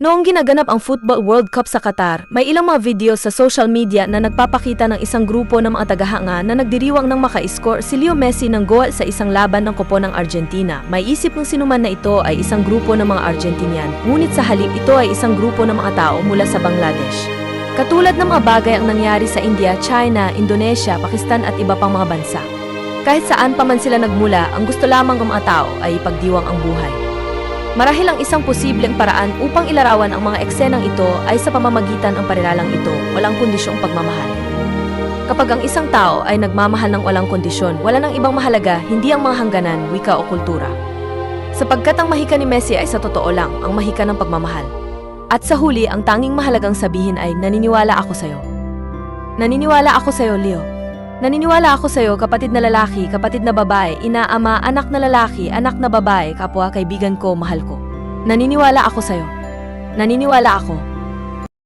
Noong ginaganap ang Football World Cup sa Qatar, may ilang mga video sa social media na nagpapakita ng isang grupo ng mga tagahanga na nagdiriwang ng maka-score si Leo Messi ng goal sa isang laban ng kopo ng Argentina. May isip ng sinuman na ito ay isang grupo ng mga Argentinian, ngunit sa halip ito ay isang grupo ng mga tao mula sa Bangladesh. Katulad ng mga bagay ang nangyari sa India, China, Indonesia, Pakistan at iba pang mga bansa. Kahit saan pa man sila nagmula, ang gusto lamang ng mga tao ay ipagdiwang ang buhay. Marahil ang isang posibleng paraan upang ilarawan ang mga eksenang ito ay sa pamamagitan ng parilalang ito, walang kondisyong pagmamahal. Kapag ang isang tao ay nagmamahal ng walang kondisyon, wala nang ibang mahalaga, hindi ang mga hangganan, wika o kultura. Sapagkat ang mahika ni Messi ay sa totoo lang, ang mahika ng pagmamahal. At sa huli, ang tanging mahalagang sabihin ay naniniwala ako sa'yo. Naniniwala ako sa'yo, Leo. Naniniwala ako sa'yo, kapatid na lalaki, kapatid na babae, ina, ama, anak na lalaki, anak na babae, kapwa, kaibigan ko, mahal ko. Naniniwala ako sa'yo. Naniniwala ako